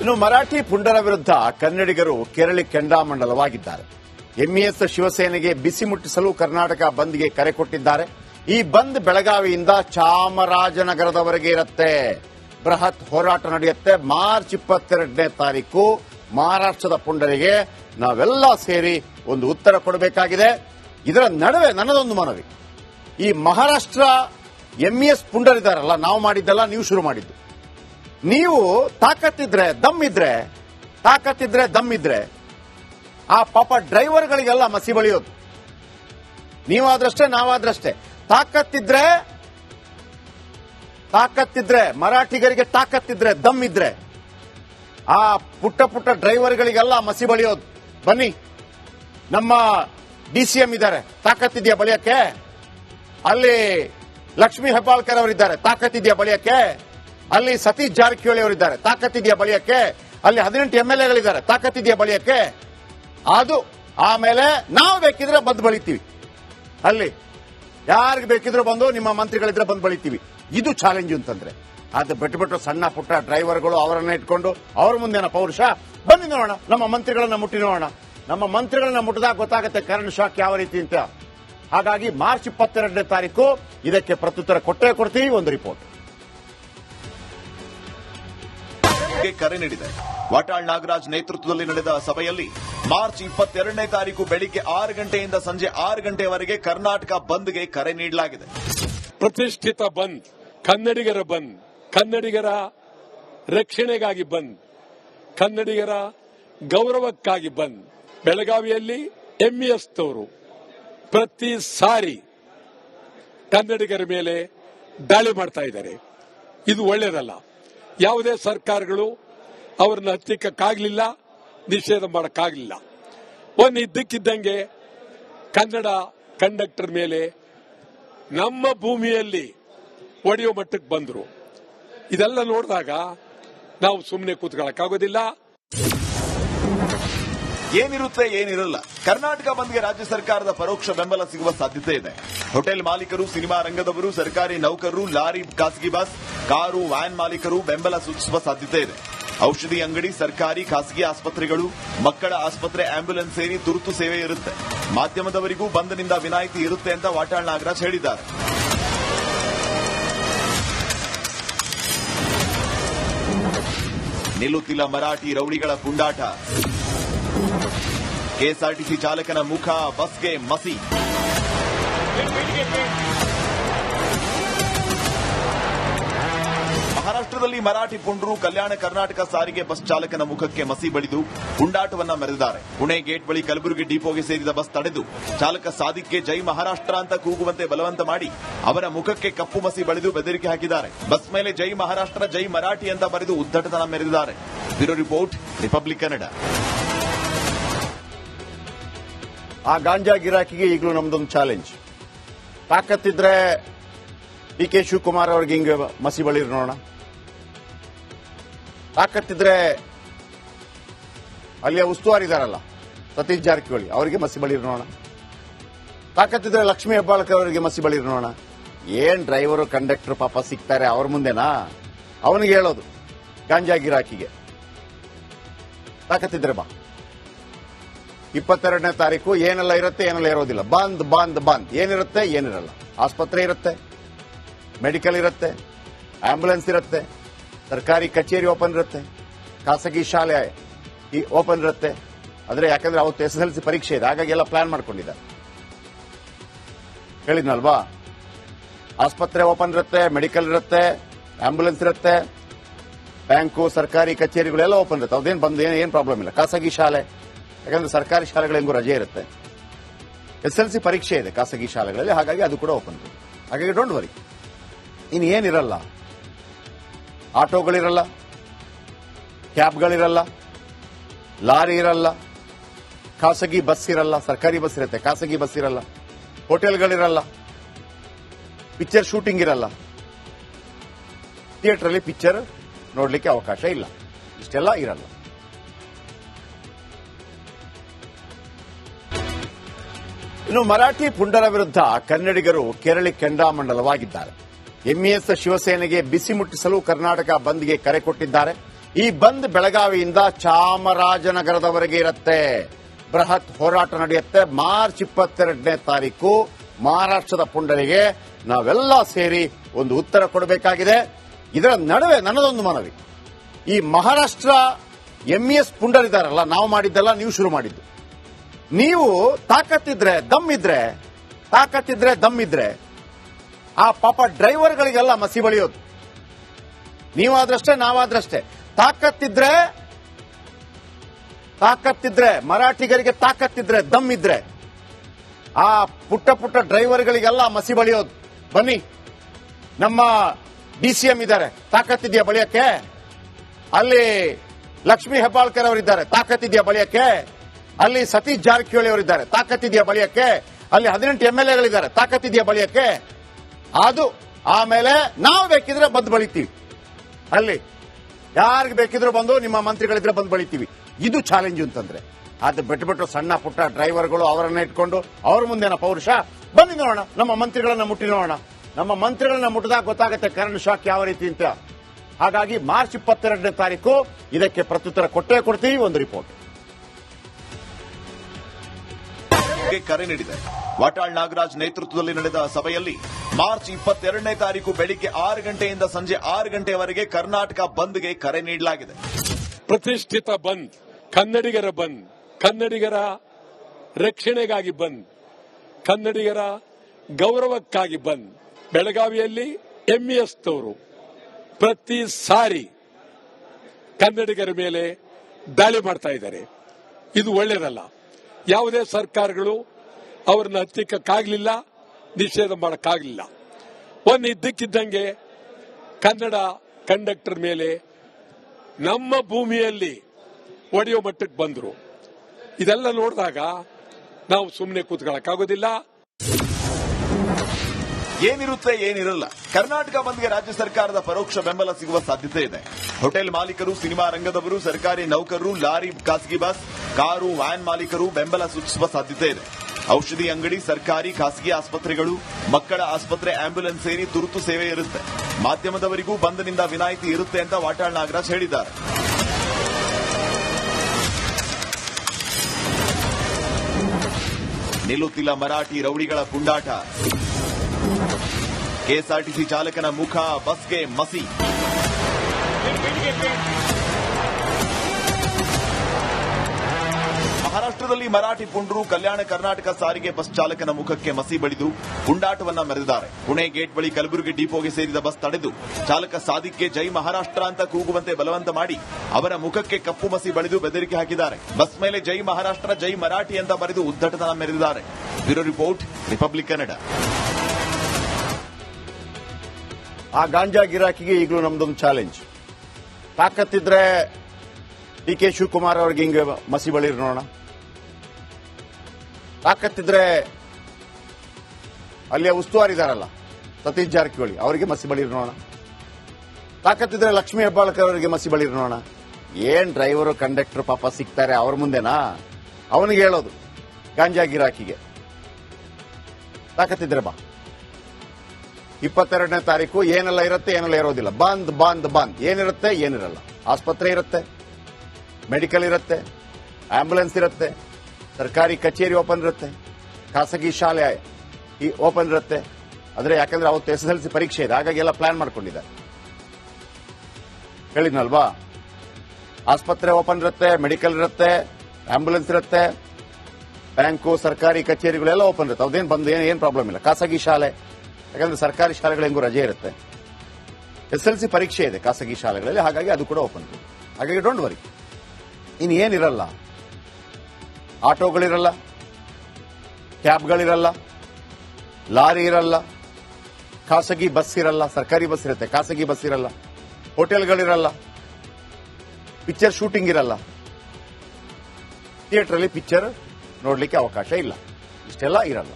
ಇನ್ನು ಮರಾಠಿ ಪುಂಡರ ವಿರುದ್ಧ ಕನ್ನಡಿಗರು ಕೆರಳಿ ಕೆಂಡಾಮಂಡಲವಾಗಿದ್ದಾರೆ. ಎಂಇಎಸ್ ಶಿವಸೇನೆಗೆ ಬಿಸಿ ಮುಟ್ಟಿಸಲು ಕರ್ನಾಟಕ ಬಂದ್ಗೆ ಕರೆ ಕೊಟ್ಟಿದ್ದಾರೆ. ಈ ಬಂದ್ ಬೆಳಗಾವಿಯಿಂದ ಚಾಮರಾಜನಗರದವರೆಗೆ ಇರುತ್ತೆ. ಬೃಹತ್ ಹೋರಾಟ ನಡೆಯುತ್ತೆ. ಮಾರ್ಚ್ ಇಪ್ಪತ್ತೆರಡನೇ ತಾರೀಕು ಮಹಾರಾಷ್ಟ್ರದ ಪುಂಡರಿಗೆ ನಾವೆಲ್ಲ ಸೇರಿ ಒಂದು ಉತ್ತರ ಕೊಡಬೇಕಾಗಿದೆ. ಇದರ ನಡುವೆ ನನ್ನದೊಂದು ಮನವಿ. ಈ ಮಹಾರಾಷ್ಟ್ರ ಎಂಇಎಸ್ ಪುಂಡರಿದ್ದಾರಲ್ಲ ನಾವು ಮಾಡಿದ್ದಲ್ಲ ನೀವು ಶುರು ಮಾಡಿದ್ದು. ನೀವು ತಾಕತ್ತಿದ್ರೆ ದಮ್ ಇದ್ರೆ ತಾಕತ್ತಿದ್ರೆ ದಮ್ ಇದ್ರೆ ಆ ಪಾಪ ಡ್ರೈವರ್ಗಳಿಗೆಲ್ಲ ಮಸಿ ಬಳಿಯೋದು. ನೀವಾದ್ರಷ್ಟೇ, ನಾವಾದ್ರಷ್ಟೇ. ತಾಕತ್ತಿದ್ರೆ ತಾಕತ್ತಿದ್ರೆ, ಮರಾಠಿಗರಿಗೆ ತಾಕತ್ತಿದ್ರೆ ದಮ್ ಇದ್ರೆ ಆ ಪುಟ್ಟ ಪುಟ್ಟ ಡ್ರೈವರ್ಗಳಿಗೆಲ್ಲ ಮಸಿ ಬಳಿಯೋದು. ಬನ್ನಿ, ನಮ್ಮ ಡಿ ಸಿ ಎಂ ಇದ್ದಾರೆ. ತಾಕತ್ತಿದ್ಯಾ ಬಳಿಯಕ್ಕೆ? ಅಲ್ಲಿ ಲಕ್ಷ್ಮೀ ಹೆಬ್ಬಾಳ್ಕರ್ ಅವರಿದ್ದಾರೆ. ತಾಕತ್ತಿದ್ಯಾ ಬಳಿಯಕ್ಕೆ? ಅಲ್ಲಿ ಸತೀಶ್ ಜಾರಕಿಹೊಳಿ ಅವರಿದ್ದಾರೆ. ತಾಕತ್ತಿದೆಯಾ ಬಳಿಯಕ್ಕೆ? ಅಲ್ಲಿ ಹದಿನೆಂಟು ಎಂ ಎಲ್ ಎಗಳಿದ್ದಾರೆ. ತಾಕತ್ತಿದೆಯಾ ಬಳಿಯಕ್ಕೆ? ಅದು ಆಮೇಲೆ ನಾವು ಬೇಕಿದ್ರೆ ಬಂದು ಬಳಿತೀವಿ. ಅಲ್ಲಿ ಯಾರಿಗೆ ಬೇಕಿದ್ರು ಬಂದು ನಿಮ್ಮ ಮಂತ್ರಿಗಳಿದ್ರೆ ಬಂದು ಬಳಿತೀವಿ. ಇದು ಚಾಲೆಂಜ್ ಅಂತಂದ್ರೆ. ಅದು ಬಿಟ್ಟು ಬಿಟ್ಟು ಸಣ್ಣ ಪುಟ್ಟ ಡ್ರೈವರ್ಗಳು ಅವರನ್ನ ಇಟ್ಕೊಂಡು ಅವ್ರ ಮುಂದೆನ ಪೌರುಷ? ಬನ್ನಿ ನೋಡೋಣ. ನಮ್ಮ ಮಂತ್ರಿಗಳನ್ನ ಮುಟ್ಟಿ ನೋಡೋಣ. ನಮ್ಮ ಮಂತ್ರಿಗಳನ್ನ ಮುಟ್ಟದಾಗ ಗೊತ್ತಾಗುತ್ತೆ ಕರಣ್ ಶಾಕ್ ಯಾವ ರೀತಿ ಅಂತ. ಹಾಗಾಗಿ ಮಾರ್ಚ್ ಇಪ್ಪತ್ತೆರಡನೇ ತಾರೀಕು ಇದಕ್ಕೆ ಪ್ರತ್ಯುತ್ತರ ಕೊಟ್ಟೇ ಕೊಡ್ತೀವಿ ಒಂದು ರಿಪೋರ್ಟ್ ಗೆ ಕರೆ ನೀಡಿದೆ. ವಾಟಾಳ್ ನಾಗರಾಜ್ ನೇತೃತ್ವದಲ್ಲಿ ನಡೆದ ಸಭೆಯಲ್ಲಿ ಮಾರ್ಚ್ ಇಪ್ಪತ್ತೆರಡನೇ ತಾರೀಕು ಬೆಳಿಗ್ಗೆ ಆರು ಗಂಟೆಯಿಂದ ಸಂಜೆ ಆರು ಗಂಟೆವರೆಗೆ ಕರ್ನಾಟಕ ಬಂದ್ಗೆ ಕರೆ ನೀಡಲಾಗಿದೆ. ಪ್ರತಿಷ್ಠಿತ ಬಂದ್, ಕನ್ನಡಿಗರ ಬಂದ್, ಕನ್ನಡಿಗರ ರಕ್ಷಣೆಗಾಗಿ ಬಂದ್, ಕನ್ನಡಿಗರ ಗೌರವಕ್ಕಾಗಿ ಬಂದ್. ಬೆಳಗಾವಿಯಲ್ಲಿ ಎಂಇಎಸ್ ತವರು ಪ್ರತಿ ಸಾರಿ ಕನ್ನಡಿಗರ ಮೇಲೆ ದಾಳಿ ಮಾಡ್ತಾ ಇದ್ದಾರೆ. ಇದು ಒಳ್ಳೆಯದಲ್ಲ. ಯಾವುದೇ ಸರ್ಕಾರಗಳು ಅವ್ರನ್ನ ಹತ್ತಿಕ್ಕಾಗಲಿಲ್ಲ ನಿಷೇಧ ಮಾಡಕ್ಕಾಗಲಿಲ್ಲ. ಒಂದು ಇದ್ದಕ್ಕಿದ್ದಂಗೆ ಕನ್ನಡ ಕಂಡಕ್ಟರ್ ಮೇಲೆ ನಮ್ಮ ಭೂಮಿಯಲ್ಲಿ ಒಡೆಯೋ ಮಟ್ಟಕ್ಕೆ ಬಂದರು. ಇದೆಲ್ಲ ನೋಡಿದಾಗ ನಾವು ಸುಮ್ಮನೆ ಕೂತ್ಕೊಳ್ಳಕ್ಕಾಗೋದಿಲ್ಲ ಏನಿರುತ್ತೆ ಏನಿರಲ್ಲ. ಕರ್ನಾಟಕ ಬಂದ್ಗೆ ರಾಜ್ಯ ಸರ್ಕಾರದ ಪರೋಕ್ಷ ಬೆಂಬಲ ಸಿಗುವ ಸಾಧ್ಯತೆ ಇದೆ. ಹೋಟೆಲ್ ಮಾಲೀಕರು, ಸಿನಿಮಾ ರಂಗದವರು, ಸರ್ಕಾರಿ ನೌಕರರು, ಲಾರಿ, ಖಾಸಗಿ ಬಸ್, ಕಾರು, ವ್ಯಾನ್ ಮಾಲೀಕರು ಬೆಂಬಲ ಸೂಚಿಸುವ ಸಾಧ್ಯತೆ ಇದೆ. ಔಷಧಿ ಅಂಗಡಿ, ಸರ್ಕಾರಿ, ಖಾಸಗಿ ಆಸ್ಪತ್ರೆಗಳು, ಮಕ್ಕಳ ಆಸ್ಪತ್ರೆ, ಆಂಬ್ಯುಲೆನ್ಸ್ ಸೇರಿ ತುರ್ತು ಸೇವೆ ಇರುತ್ತೆ. ಮಾಧ್ಯಮದವರಿಗೂ ಬಂದ್ನಿಂದ ವಿನಾಯಿತಿ ಇರುತ್ತೆ ಅಂತ ವಾಟಾಳ್ ನಾಗರಾಜ್ ಹೇಳಿದ್ದಾರೆ. ನಿಲ್ಲುತ್ತಿಲ್ಲ ಮರಾಠಿ ರೌಡಿಗಳ ಪುಂಡಾಟ. ಕೆಎಸ್ಆರ್ಟಿಸಿ ಚಾಲಕನ ಮುಖ ಬಸ್ಗೆ ಮಸಿ. ಮಹಾರಾಷ್ಟ್ರದಲ್ಲಿ ಮರಾಠಿ ಪುಂಡ್ರು ಕಲ್ಯಾಣ ಕರ್ನಾಟಕ ಸಾರಿಗೆ ಬಸ್ ಚಾಲಕನ ಮುಖಕ್ಕೆ ಮಸಿ ಬಳಿದು ಹುಂಡಾಟವನ್ನ ಮೆರೆದಿದ್ದಾರೆ. ಪುಣೆ ಗೇಟ್ ಬಳಿ ಕಲಬುರಗಿ ಡಿಪೋಗೆ ಸೇರಿದ ಬಸ್ ತಡೆದು ಚಾಲಕ ಸಾದಿಕ್ಗೆ ಜೈ ಮಹಾರಾಷ್ಟ್ರ ಅಂತ ಕೂಗುವಂತೆ ಬಲವಂತ ಮಾಡಿ ಅವರ ಮುಖಕ್ಕೆ ಕಪ್ಪು ಮಸಿ ಬಳಿದು ಬೆದರಿಕೆ ಹಾಕಿದ್ದಾರೆ. ಬಸ್ ಮೇಲೆ ಜೈ ಮಹಾರಾಷ್ಟ್ರ, ಜೈ ಮರಾಠಿ ಅಂತ ಬರೆದು ಉದ್ದಟತನ ಮೆರೆದಿದ್ದಾರೆ. Bureau report, Republic Kannada. ಆ ಗಾಂಜಾ ಗಿರಾಕಿಗೆ ಈಗಲೂ ನಮ್ದೊಂದು ಚಾಲೆಂಜ್ ತಾಕತ್ತಿದ್ರೆ ಡಿ ಕೆ ಶಿವಕುಮಾರ್ ಅವ್ರಿಗೆ ಹಿಂಗೆ ಮಸಿ ಬಳಿರ್ ನೋಡೋಣ ತಾಕತ್ತಿದ್ರೆ ಅಲ್ಲಿಯ ಉಸ್ತುವಾರಿ ಇದಾರಲ್ಲ, ಸತೀಶ್ ಜಾರಕಿಹೊಳಿ, ಅವರಿಗೆ ಮಸಿ ಬಳಿರ್ ನೋಡೋಣ ತಾಕತ್ತಿದ್ರೆ ಲಕ್ಷ್ಮೀ ಹೆಬ್ಬಾಳ್ಕರ್ ಅವರಿಗೆ ಮಸಿ ಬಳಿರ್ ನೋಡೋಣ ಏನ್ ಡ್ರೈವರು ಕಂಡಕ್ಟರ್ ಪಾಪ ಸಿಗ್ತಾರೆ ಅವ್ರ ಮುಂದೆನಾ? ಅವನಿಗೆ ಹೇಳೋದು, ಗಾಂಜಾ ಗಿರಾಕಿಗೆ. ತಾಕತ್ತಿದ್ರೆ ಬಾ. ಇಪ್ಪತ್ತೆರಡನೇ ತಾರೀಕು ಏನೆಲ್ಲ ಇರುತ್ತೆ, ಏನೆಲ್ಲ ಇರೋದಿಲ್ಲ. ಬಂದ್ ಬಂದ್ ಬಂದ್. ಏನಿರುತ್ತೆ, ಏನಿರಲ್ಲ. ಆಸ್ಪತ್ರೆ ಇರುತ್ತೆ, ಮೆಡಿಕಲ್ ಇರುತ್ತೆ ಆಂಬ್ಯುಲೆನ್ಸ್ ಇರುತ್ತೆ, ಸರ್ಕಾರಿ ಕಚೇರಿ ಓಪನ್ ಇರುತ್ತೆ, ಖಾಸಗಿ ಶಾಲೆ ಓಪನ್ ಇರುತ್ತೆ. ಆದರೆ ಯಾಕಂದ್ರೆ ಅವತ್ತು ಎಸ್ ಎಸ್ ಎಲ್ ಸಿ ಪರೀಕ್ಷೆ ಇದೆ, ಹಾಗಾಗಿ ಎಲ್ಲ ಪ್ಲಾನ್ ಮಾಡ್ಕೊಂಡಿದ್ದಾರೆ. ಹೇಳಿದ್ನಲ್ವಾ? ಆಸ್ಪತ್ರೆ ಓಪನ್ ಇರುತ್ತೆ, ಮೆಡಿಕಲ್ ಇರುತ್ತೆ ಆಂಬ್ಯುಲೆನ್ಸ್ ಇರುತ್ತೆ, ಬ್ಯಾಂಕು, ಸರ್ಕಾರಿ ಕಚೇರಿಗಳೆಲ್ಲ ಓಪನ್ ಇರುತ್ತೆ. ಅದೇನು ಬಂದು, ಏನು ಪ್ರಾಬ್ಲಮ್ ಇಲ್ಲ. ಖಾಸಗಿ ಶಾಲೆ ಯಾಕಂದ್ರೆ ಸರ್ಕಾರಿ ಶಾಲೆಗಳಿಗೂ ರಜೆ ಇರುತ್ತೆ. ಎಸ್ ಎಲ್ ಸಿ ಪರೀಕ್ಷೆ ಇದೆ ಖಾಸಗಿ ಶಾಲೆಗಳಲ್ಲಿ, ಹಾಗಾಗಿ ಅದು ಕೂಡ ಓಪನ್ ಹಾಗಾಗಿ ಡೋಂಟ್ ವರಿ ಇನ್ನು ಏನಿರಲ್ಲ? ಆಟೋಗಳಿರಲ್ಲ, ಕ್ಯಾಬ್ಗಳಿರಲ್ಲ, ಲಾರಿ ಇರಲ್ಲ, ಖಾಸಗಿ ಬಸ್ ಇರಲ್ಲ, ಸರ್ಕಾರಿ ಬಸ್ ಇರುತ್ತೆ, ಖಾಸಗಿ ಬಸ್ ಇರಲ್ಲ, ಹೋಟೆಲ್ಗಳಿರಲ್ಲ ಪಿಕ್ಚರ್ ಶೂಟಿಂಗ್ ಇರಲ್ಲ. ಥಿಯೇಟರ್ ಅಲ್ಲಿ ಪಿಕ್ಚರ್ ನೋಡ್ಲಿಕ್ಕೆ ಅವಕಾಶ ಇಲ್ಲ. ಇಷ್ಟೆಲ್ಲ ಇರಲ್ಲ. ಇನ್ನು ಮರಾಠಿ ಪುಂಡರ ವಿರುದ್ಧ ಕನ್ನಡಿಗರು ಕೆರಳಿ ಕೆಂಡಾಮಂಡಲವಾಗಿದ್ದಾರೆ. ಎಂಇಎಸ್ ಶಿವಸೇನೆಗೆ ಬಿಸಿ ಮುಟ್ಟಿಸಲು ಕರ್ನಾಟಕ ಬಂದ್ಗೆ ಕರೆ ಕೊಟ್ಟಿದ್ದಾರೆ. ಈ ಬಂದ್ ಬೆಳಗಾವಿಯಿಂದ ಚಾಮರಾಜನಗರದವರೆಗೆ ಇರುತ್ತೆ. ಬೃಹತ್ ಹೋರಾಟ ನಡೆಯುತ್ತೆ. ಮಾರ್ಚ್ ಇಪ್ಪತ್ತೆರಡನೇ ತಾರೀಕು ಮಹಾರಾಷ್ಟ್ರದ ಪುಂಡರಿಗೆ ನಾವೆಲ್ಲ ಸೇರಿ ಒಂದು ಉತ್ತರ ಕೊಡಬೇಕಾಗಿದೆ. ಇದರ ನಡುವೆ ನನ್ನದೊಂದು ಮನವಿ. ಈ ಮಹಾರಾಷ್ಟ್ರ ಎಂಇಎಸ್ ಪುಂಡರಿದ್ದಾರಲ್ಲ, ನಾವು ಮಾಡಿದ್ದೆಲ್ಲ ನೀವು ಶುರು ಮಾಡಿದ್ದು. ನೀವು ತಾಕತ್ತಿದ್ರೆ ದಮ್ ಇದ್ರೆ ತಾಕತ್ತಿದ್ರೆ ದಮ್ ಇದ್ರೆ ಆ ಪಾಪ ಡ್ರೈವರ್ಗಳಿಗೆಲ್ಲ ಮಸಿ ಬಳಿಯೋದು. ನೀವಾದ್ರಷ್ಟೇ, ನಾವಾದ್ರಷ್ಟೇ. ತಾಕತ್ತಿದ್ರೆ ತಾಕತ್ತಿದ್ರೆ, ಮರಾಠಿಗರಿಗೆ ತಾಕತ್ತಿದ್ರೆ ದಮ್ ಇದ್ರೆ ಆ ಪುಟ್ಟ ಪುಟ್ಟ ಡ್ರೈವರ್ಗಳಿಗೆಲ್ಲ ಮಸಿ ಬಳಿಯೋದು. ಬನ್ನಿ, ನಮ್ಮ ಡಿ ಸಿ ಎಂ ಇದ್ದಾರೆ. ತಾಕತ್ತಿದ್ಯಾ ಬಳಿಯಕ್ಕೆ? ಅಲ್ಲಿ ಲಕ್ಷ್ಮೀ ಹೆಬ್ಬಾಳ್ಕರ್ ಅವರಿದ್ದಾರೆ. ತಾಕತ್ತಿದ್ಯಾ ಬಳಿಯಕ್ಕೆ? ಅಲ್ಲಿ ಸತೀಶ್ ಜಾರಕಿಹೊಳಿ ಅವರಿದ್ದಾರೆ ತಾಕತ್ತಿದೆಯಾ ಬಳಿಯಕ್ಕೆ? ಅಲ್ಲಿ ಹದಿನೆಂಟು ಎಂ ಎಲ್ ಎಗಳಿದ್ದಾರೆ. ತಾಕತ್ತಿದೆಯಾ ಬಳಿಯಕ್ಕೆ? ಅದು ಆಮೇಲೆ ನಾವು ಬೇಕಿದ್ರೆ ಬಂದು ಬಳಿತೀವಿ. ಅಲ್ಲಿ ಯಾರಿಗೆ ಬೇಕಿದ್ರು ಬಂದು ನಿಮ್ಮ ಮಂತ್ರಿಗಳಿದ್ರೆ ಬಂದು ಬಳಿತೀವಿ. ಇದು ಚಾಲೆಂಜ್ ಅಂತಂದ್ರೆ. ಅದು ಬಿಟ್ಟು ಸಣ್ಣ ಪುಟ್ಟ ಡ್ರೈವರ್ಗಳು ಅವರನ್ನ ಇಟ್ಕೊಂಡು ಅವ್ರ ಮುಂದೇನ ಪೌರುಷ. ಬಂದು ನೋಡೋಣ. ನಮ್ಮ ಮಂತ್ರಿಗಳನ್ನ ಮುಟ್ಟಿ ನೋಡೋಣ. ನಮ್ಮ ಮಂತ್ರಿಗಳನ್ನ ಮುಟ್ಟಿದಾಗ ಗೊತ್ತಾಗುತ್ತೆ ಕರೆಂಟ್ ಶಾಕ್ ಯಾವ ರೀತಿ ಅಂತ. ಹಾಗಾಗಿ ಮಾರ್ಚ್ ಇಪ್ಪತ್ತೆರಡನೇ ತಾರೀಕು ಇದಕ್ಕೆ ಪ್ರತ್ಯುತ್ತರ ಕೊಟ್ಟೇ ಕೊಡ್ತೀವಿ ಒಂದು ರಿಪೋರ್ಟ್ ಗೆ ಕರೆ ನೀಡಿದೆ. ವಾಟಾಳ್ ನಾಗರಾಜ್ ನೇತೃತ್ವದಲ್ಲಿ ನಡೆದ ಸಭೆಯಲ್ಲಿ ಮಾರ್ಚ್ ಇಪ್ಪತ್ತೆರಡನೇ ತಾರೀಕು ಬೆಳಿಗ್ಗೆ ಆರು ಗಂಟೆಯಿಂದ ಸಂಜೆ ಆರು ಗಂಟೆಯವರೆಗೆ ಕರ್ನಾಟಕ ಬಂದ್ಗೆ ಕರೆ ನೀಡಲಾಗಿದೆ. ಪ್ರತಿಷ್ಠಿತ ಬಂದ್, ಕನ್ನಡಿಗರ ಬಂದ್, ಕನ್ನಡಿಗರ ರಕ್ಷಣೆಗಾಗಿ ಬಂದ್, ಕನ್ನಡಿಗರ ಗೌರವಕ್ಕಾಗಿ ಬಂದ್. ಬೆಳಗಾವಿಯಲ್ಲಿ ಎಂಇಎಸ್ ತವರು ಪ್ರತಿ ಸಾರಿ ಕನ್ನಡಿಗರ ಮೇಲೆ ದಾಳಿ ಮಾಡ್ತಾ ಇದ್ದಾರೆ. ಇದು ಒಳ್ಳೆಯದಲ್ಲ. ಯಾವುದೇ ಸರ್ಕಾರಗಳು ಅವ್ರನ್ನ ಹತ್ತಿಕ್ಕಾಗ್ಲಿಲ್ಲ ನಿಷೇಧ ಮಾಡಕ್ಕಾಗ್ಲಿಲ್ಲ. ಒಂದು ಇದ್ದಕ್ಕಿದ್ದಂಗೆ ಕನ್ನಡ ಕಂಡಕ್ಟರ್ ಮೇಲೆ ನಮ್ಮ ಭೂಮಿಯಲ್ಲಿ ಒಡೆಯೋ ಮಟ್ಟಕ್ಕೆ ಬಂದರು. ಇದೆಲ್ಲ ನೋಡಿದಾಗ ನಾವು ಸುಮ್ಮನೆ ಕೂತ್ಕೊಳ್ಳಕ್ಕಾಗೋದಿಲ್ಲ ಏನಿರುತ್ತೆ, ಏನಿರಲ್ಲ. ಕರ್ನಾಟಕ ಬಂದ್ಗೆ ರಾಜ್ಯ ಸರ್ಕಾರದ ಪರೋಕ್ಷ ಬೆಂಬಲ ಸಿಗುವ ಸಾಧ್ಯತೆ ಇದೆ. ಹೋಟೆಲ್ ಮಾಲೀಕರು, ಸಿನಿಮಾ ರಂಗದವರು, ಸರ್ಕಾರಿ ನೌಕರರು, ಲಾರಿ, ಖಾಸಗಿ ಬಸ್ ಕಾರು ವ್ಯಾನ್ ಮಾಲೀಕರು ಬೆಂಬಲ ಸೂಚಿಸುವ ಸಾಧ್ಯತೆ ಇದೆ. ಔಷಧಿ ಅಂಗಡಿ, ಸರ್ಕಾರಿ, ಖಾಸಗಿ ಆಸ್ಪತ್ರೆಗಳು, ಮಕ್ಕಳ ಆಸ್ಪತ್ರೆ, ಆಂಬ್ಯುಲೆನ್ಸ್ ಸೇರಿ ತುರ್ತು ಸೇವೆ ಇರುತ್ತೆ. ಮಾಧ್ಯಮದವರಿಗೂ ಬಂದ್ನಿಂದ ವಿನಾಯಿತಿ ಇರುತ್ತೆ ಅಂತ ವಾಟಾಳ್ ನಾಗರಾಜ್ ಹೇಳಿದ್ದಾರೆ. ನಿಲ್ಲುತ್ತಿಲ್ಲ ಮರಾಠಿ ರೌಡಿಗಳ ಪುಂಡಾಟ ಕೆಎಸ್ಆರ್ಟಿಸಿ ಚಾಲಕನ ಮುಖ, ಬಸ್ಗೆ ಮಸಿ. ಮಹಾರಾಷ್ಟ್ರದಲ್ಲಿ ಮರಾಠಿ ಪುಂಡ್ರು ಕಲ್ಯಾಣ ಕರ್ನಾಟಕ ಸಾರಿಗೆ ಬಸ್ ಚಾಲಕನ ಮುಖಕ್ಕೆ ಮಸಿ ಬಳಿದು ಗುಂಡಾಟವನ್ನ ಮೆರೆದಿದ್ದಾರೆ. ಪುಣೆ ಗೇಟ್ ಬಳಿ ಕಲಬುರಗಿ ಡಿಪೋಗೆ ಸೇರಿದ ಬಸ್ ತಡೆದು ಚಾಲಕ ಸಾದಿಕ್ಗೆ ಜೈ ಮಹಾರಾಷ್ಟ್ರ ಅಂತ ಕೂಗುವಂತೆ ಬಲವಂತ ಮಾಡಿ ಅವರ ಮುಖಕ್ಕೆ ಕಪ್ಪು ಮಸಿ ಬಳಿದು ಬೆದರಿಕೆ ಹಾಕಿದ್ದಾರೆ. ಬಸ್ ಮೇಲೆ ಜೈ ಮಹಾರಾಷ್ಟ್ರ, ಜೈ ಮರಾಠಿ ಅಂತ ಬರೆದು ಉದ್ದಟತನ ಮೆರೆದಿದ್ದಾರೆ. Bureau report, Republic Kannada. ಆ ಗಾಂಜಾ ಗಿರಾಕಿಗೆ ಈಗಲೂ ನಮ್ದೊಂದು ಚಾಲೆಂಜ್. ತಾಕತ್ತಿದ್ರೆ ಡಿ ಕೆ ಶಿವಕುಮಾರ್ ಅವ್ರಿಗೆ ಹಿಂಗೆ ಮಸಿ ಬಳಿರ್ ನೋಡೋಣ. ತಾಕತ್ತಿದ್ರೆ ಅಲ್ಲಿಯ ಉಸ್ತುವಾರಿ ಇದಾರಲ್ಲ, ಸತೀಶ್ ಜಾರಕಿಹೊಳಿ, ಅವರಿಗೆ ಮಸಿ ಬಳಿ ನೋಡೋಣ ತಾಕತ್ತಿದ್ರೆ ಲಕ್ಷ್ಮೀ ಹೆಬ್ಬಾಳ್ಕರ್ ಅವರಿಗೆ ಮಸಿ ಬಳಿ ನೋಡೋಣ ಏನ್ ಡ್ರೈವರು ಕಂಡಕ್ಟರ್ ಪಾಪ ಸಿಗ್ತಾರೆ ಅವ್ರ ಮುಂದೆನಾ? ಅವನಿಗೆ ಹೇಳೋದು, ಗಾಂಜಾ ಗಿರಾಕಿಗೆ ತಾಕತ್ತಿದ್ರೆ ಬಾ. ಇಪ್ಪತ್ತೆರಡನೇ ತಾರೀಕು, ಏನೆಲ್ಲ ಇರುತ್ತೆ, ಏನೆಲ್ಲ ಇರೋದಿಲ್ಲ. ಬಂದ್ ಬಂದ್ ಬಂದ್. ಏನಿರುತ್ತೆ, ಏನಿರಲ್ಲ. ಆಸ್ಪತ್ರೆ ಇರುತ್ತೆ, ಮೆಡಿಕಲ್ ಇರುತ್ತೆ ಆಂಬ್ಯುಲೆನ್ಸ್ ಇರುತ್ತೆ. ಸರ್ಕಾರಿ ಕಚೇರಿ ಓಪನ್ ಇರುತ್ತೆ, ಖಾಸಗಿ ಶಾಲೆ ಈ ಓಪನ್ ಇರುತ್ತೆ. ಆದರೆ ಯಾಕಂದ್ರೆ ಅವತ್ತು ಎಸ್ ಎಸ್ ಎಲ್ ಸಿ ಪರೀಕ್ಷೆ ಇದೆ, ಹಾಗಾಗಿ ಎಲ್ಲ ಪ್ಲಾನ್ ಮಾಡ್ಕೊಂಡಿದ್ದಾರೆ. ಹೇಳಿದ್ನಲ್ವಾ? ಆಸ್ಪತ್ರೆ ಓಪನ್ ಇರುತ್ತೆ, ಮೆಡಿಕಲ್ ಇರುತ್ತೆ ಆಂಬ್ಯುಲೆನ್ಸ್ ಇರುತ್ತೆ, ಬ್ಯಾಂಕು, ಸರ್ಕಾರಿ ಕಚೇರಿಗಳೆಲ್ಲ ಓಪನ್ ಇರುತ್ತೆ. ಅದೇನು ಬಂದು, ಏನು ಏನು ಪ್ರಾಬ್ಲಮ್ ಇಲ್ಲ. ಖಾಸಗಿ ಶಾಲೆ, ಯಾಕಂದ್ರೆ ಸರ್ಕಾರಿ ಶಾಲೆಗಳು ಹೆಂಗೂ ರಜೆ ಇರುತ್ತೆ. ಎಸ್ ಎಲ್ ಸಿ ಪರೀಕ್ಷೆ ಇದೆ ಖಾಸಗಿ ಶಾಲೆಗಳಲ್ಲಿ, ಹಾಗಾಗಿ ಅದು ಕೂಡ ಓಪನ್ ಹಾಗಾಗಿ ಡೋಂಟ್ ವರಿ ಇನ್ನು ಏನಿರಲ್ಲ. ಆಟೋಗಳಿರಲ್ಲ, ಕ್ಯಾಬ್ಗಳಿರಲ್ಲ, ಲಾರಿ ಇರಲ್ಲ, ಖಾಸಗಿ ಬಸ್ ಇರಲ್ಲ, ಸರ್ಕಾರಿ ಬಸ್ ಇರುತ್ತೆ, ಖಾಸಗಿ ಬಸ್ ಇರಲ್ಲ, ಹೋಟೆಲ್ಗಳಿರಲ್ಲ, ಪಿಕ್ಚರ್ ಶೂಟಿಂಗ್ ಇರಲ್ಲ. ಥಿಯೇಟರ್ ಅಲ್ಲಿ ಪಿಕ್ಚರ್ ನೋಡಲಿಕ್ಕೆ ಅವಕಾಶ ಇಲ್ಲ. ಇಷ್ಟೆಲ್ಲ ಇರಲ್ಲ.